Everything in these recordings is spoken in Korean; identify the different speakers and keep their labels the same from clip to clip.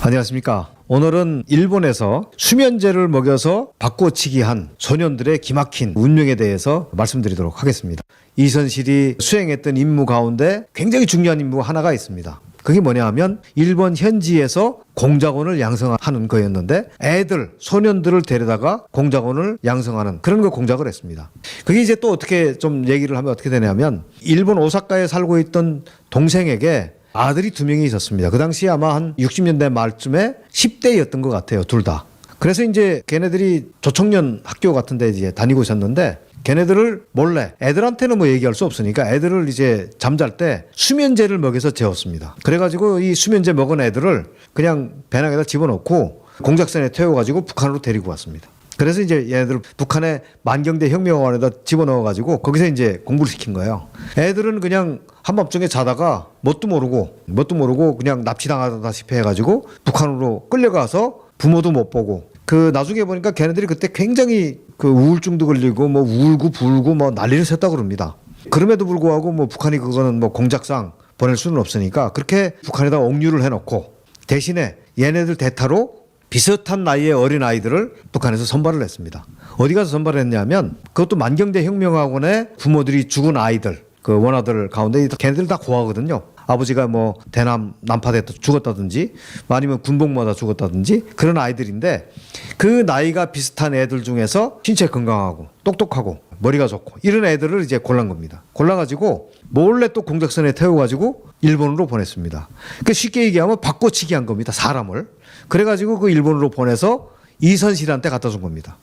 Speaker 1: 안녕하십니까. 오늘은 일본에서 수면제를 먹여서 바꿔치기 한 소년들의 기막힌 운명에 대해서 말씀드리도록 하겠습니다. 이선실이 수행했던 임무 가운데 굉장히 중요한 임무 하나가 있습니다. 그게 뭐냐 하면 일본 현지에서 공작원을 양성하는 거였는데 애들, 소년들을 데려다가 공작원을 양성하는 그런 거 공작을 했습니다. 그게 이제 또 어떻게 좀 얘기를 하면 어떻게 되냐면 일본 오사카에 살고 있던 동생에게 아들이 두 명이 있었습니다. 그 당시에 아마 한 60년대 말쯤에 10대였던 것 같아요. 둘 다. 그래서 이제 걔네들이 조청년 학교 같은 데 이제 다니고 있었는데 걔네들을 몰래 애들한테는 뭐 얘기할 수 없으니까 애들을 이제 잠잘 때 수면제를 먹여서 재웠습니다. 그래가지고 이 수면제 먹은 애들을 그냥 배낭에다 집어넣고 공작선에 태워가지고 북한으로 데리고 왔습니다. 그래서 이제 얘네들 북한의 만경대 혁명원에다 집어넣어가지고 거기서 이제 공부를 시킨 거예요. 애들은 그냥 한밤중에 자다가 뭣도 모르고 뭣도 모르고 그냥 납치당하다시피 해가지고 북한으로 끌려가서 부모도 못 보고 그 나중에 보니까 걔네들이 그때 굉장히 그 우울증도 걸리고 뭐 울고 불고 뭐 난리를 쳤다 그럽니다. 그럼에도 불구하고 뭐 북한이 그거는 뭐 공작상 보낼 수는 없으니까 그렇게 북한에다 옥류를 해놓고 대신에 얘네들 대타로 비슷한 나이의 어린 아이들을 북한에서 선발을 했습니다. 어디 가서 선발을 했냐면 그것도 만경대 혁명학원의 부모들이 죽은 아이들 그 원아들 가운데 걔네들 다 고아거든요. 아버지가 뭐 대남 난파돼 죽었다든지 뭐 아니면 군복무하다 죽었다든지 그런 아이들인데 그 나이가 비슷한 애들 중에서 신체 건강하고 똑똑하고 머리가 좋고 이런 애들을 이제 골란 겁니다. 골라가지고 몰래 또 공작선에 태워가지고 일본으로 보냈습니다. 그 쉽게 얘기하면 바꿔치기 한 겁니다. 사람을. 그래가지고 그 일본으로 보내서 이선실한테 갖다 준 겁니다.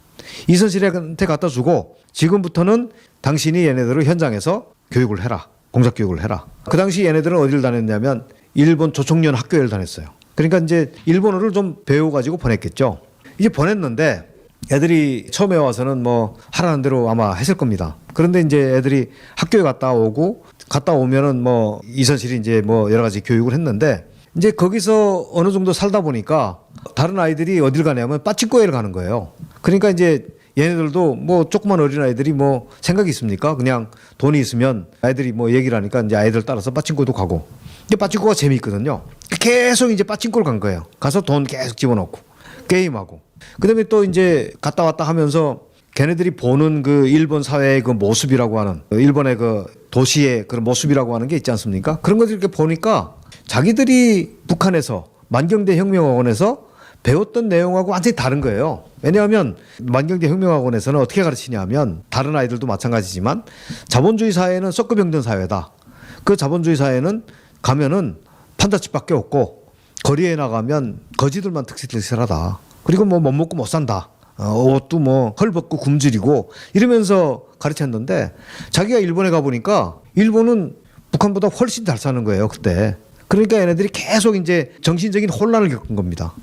Speaker 1: 이선실한테 갖다 주고 지금부터는 당신이 얘네들을 현장에서 교육을 해라. 공작 교육을 해라. 그 당시 얘네들은 어디를 다녔냐면 일본 조총련 학교를 다녔어요. 그러니까 이제 일본어를 좀 배워가지고 보냈겠죠. 이제 보냈는데 애들이 처음에 와서는 뭐 하라는 대로 아마 했을 겁니다. 그런데 이제 애들이 학교에 갔다 오고 갔다 오면은 뭐 이선실이 이제 뭐 여러 가지 교육을 했는데 이제 거기서 어느 정도 살다 보니까 다른 아이들이 어딜 가냐면 빠친코에를 가는 거예요. 그러니까 이제 얘네들도 뭐 조그만 어린 아이들이 뭐 생각이 있습니까? 그냥 돈이 있으면 아이들이 뭐 얘기를 하니까 이제 아이들 따라서 빠친코도 가고. 이제 빠친코가 재미있거든요. 계속 이제 빠친코를 간 거예요. 가서 돈 계속 집어넣고 게임하고. 그다음에 또 이제 갔다 왔다 하면서 걔네들이 보는 그 일본 사회의 그 모습이라고 하는 그 일본의 그 도시의 그런 모습이라고 하는 게 있지 않습니까? 그런 것들 이렇게 보니까 자기들이 북한에서 만경대 혁명학원에서 배웠던 내용하고 완전히 다른 거예요. 왜냐하면 만경대 혁명학원에서는 어떻게 가르치냐면 다른 아이들도 마찬가지지만 자본주의 사회는 썩고병든 사회다. 그 자본주의 사회는 가면은 판자집밖에 없고 거리에 나가면 거지들만 특실특실하다. 그리고 뭐 못 먹고 못 산다. 어, 옷도 뭐 헐벗고 굶주리고 이러면서 가르쳤는데 자기가 일본에 가보니까 일본은 북한보다 훨씬 잘 사는 거예요 그때. 그러니까 얘네들이 계속 이제 정신적인 혼란을 겪은 겁니다.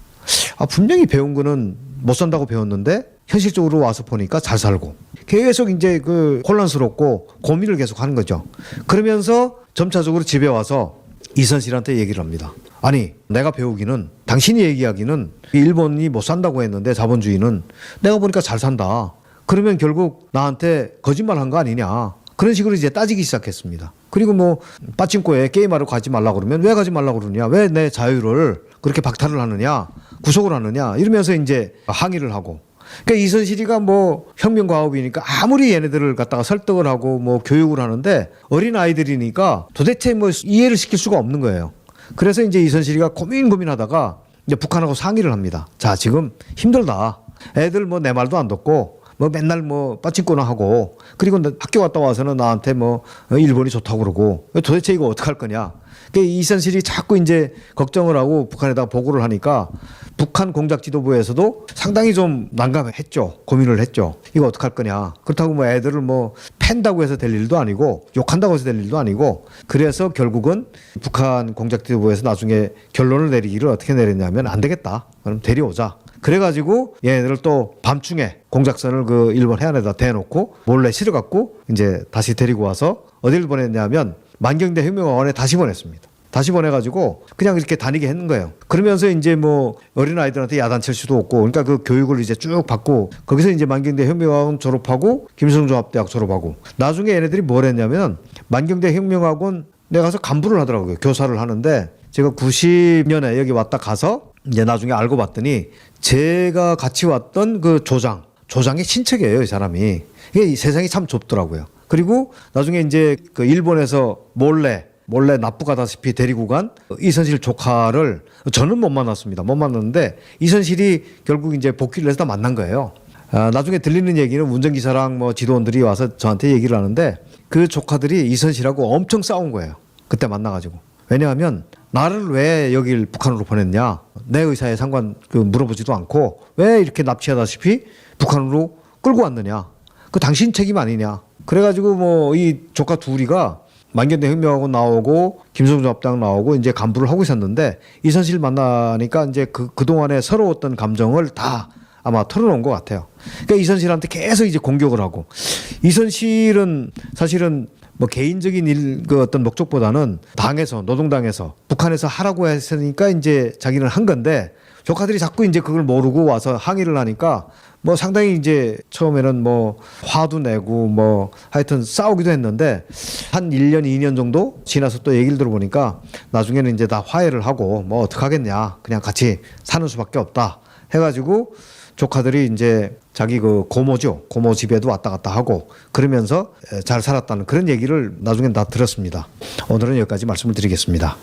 Speaker 1: 아 분명히 배운 거는 못 산다고 배웠는데 현실적으로 와서 보니까 잘 살고 계속 이제 그 혼란스럽고 고민을 계속 하는 거죠. 그러면서 점차적으로 집에 와서 이선실한테 얘기를 합니다. 아니, 내가 배우기는 당신이 얘기하기는 일본이 못 산다고 했는데 자본주의는 내가 보니까 잘 산다. 그러면 결국 나한테 거짓말 한 거 아니냐. 그런 식으로 이제 따지기 시작했습니다. 그리고 뭐 빠친코에 게임하러 가지 말라 그러면 왜 가지 말라 그러냐? 왜 내 자유를 그렇게 박탈을 하느냐? 구속을 하느냐? 이러면서 이제 항의를 하고 그러니까 이선실이가 뭐 혁명과업이니까 아무리 얘네들을 갖다가 설득을 하고 뭐 교육을 하는데 어린 아이들이니까 도대체 뭐 이해를 시킬 수가 없는 거예요. 그래서 이제 이선실이가 고민 고민하다가 이제 북한하고 상의를 합니다. 자 지금 힘들다. 애들 뭐 내 말도 안 듣고 뭐 맨날 뭐 빠친코나 하고 그리고 나- 학교 갔다 와서는 나한테 뭐 어, 일본이 좋다고 그러고 도대체 이거 어떡할 거냐. 그 이선실이 자꾸 이제 걱정을 하고 북한에다 보고를 하니까 북한 공작 지도부에서도 상당히 좀 난감했죠. 고민을 했죠. 이거 어떡할 거냐. 그렇다고 뭐 애들을 뭐 팬다고 해서 될 일도 아니고 욕한다고 해서 될 일도 아니고 그래서 결국은 북한 공작 지도부에서 나중에 결론을 내리기를 어떻게 내렸냐면 안 되겠다. 그럼 데려오자. 그래가지고 얘네들을 또 밤중에 공작선을 그 일본 해안에다 대놓고 몰래 실어갖고 이제 다시 데리고 와서 어디를 보냈냐면 만경대 혁명학원에 다시 보냈습니다. 다시 보내가지고 그냥 이렇게 다니게 했는 거예요. 그러면서 이제 뭐 어린 아이들한테 야단칠 수도 없고, 그러니까 그 교육을 이제 쭉 받고 거기서 이제 만경대 혁명학원 졸업하고 김성조합대학 졸업하고 나중에 얘네들이 뭘 했냐면 만경대 혁명학원 내가 가서 간부를 하더라고요. 교사를 하는데 제가 90년에 여기 왔다 가서 이제 나중에 알고 봤더니 제가 같이 왔던 그 조장, 조장의 친척이에요, 이 사람이. 이게 이 세상이 참 좁더라고요. 그리고 나중에 이제 그 일본에서 몰래 몰래 납북하다시피 데리고 간 이선실 조카를 저는 못 만났습니다. 못 만났는데 이선실이 결국 이제 복귀를 해서 다 만난 거예요. 아, 나중에 들리는 얘기는 운전기사랑 뭐 지도원들이 와서 저한테 얘기를 하는데 그 조카들이 이선실하고 엄청 싸운 거예요. 그때 만나가지고. 왜냐하면 나를 왜 여길 북한으로 보냈냐. 내 의사에 상관 그 물어보지도 않고 왜 이렇게 납치하다시피 북한으로 끌고 왔느냐. 그 당신 책임 아니냐. 그래가지고 뭐 이 조카 둘이가 만견대 혁명하고 나오고 김성주 합당 나오고 이제 간부를 하고 있었는데 이선실 만나니까 이제 그 그동안에 서러웠던 감정을 다 아마 털어놓은 것 같아요. 그러니까 이선실한테 계속 이제 공격을 하고 이선실은 사실은 뭐 개인적인 일, 그 어떤 목적보다는 당에서 노동당에서 북한에서 하라고 했으니까 이제 자기는 한 건데 조카들이 자꾸 이제 그걸 모르고 와서 항의를 하니까 뭐 상당히 이제 처음에는 뭐 화도 내고 뭐 하여튼 싸우기도 했는데 한 1년, 2년 정도 지나서 또 얘기를 들어보니까 나중에는 이제 다 화해를 하고 뭐 어떡하겠냐. 그냥 같이 사는 수밖에 없다. 해가지고 조카들이 이제 자기 그 고모죠. 고모 집에도 왔다 갔다 하고 그러면서 잘 살았다는 그런 얘기를 나중에 다 들었습니다. 오늘은 여기까지 말씀을 드리겠습니다.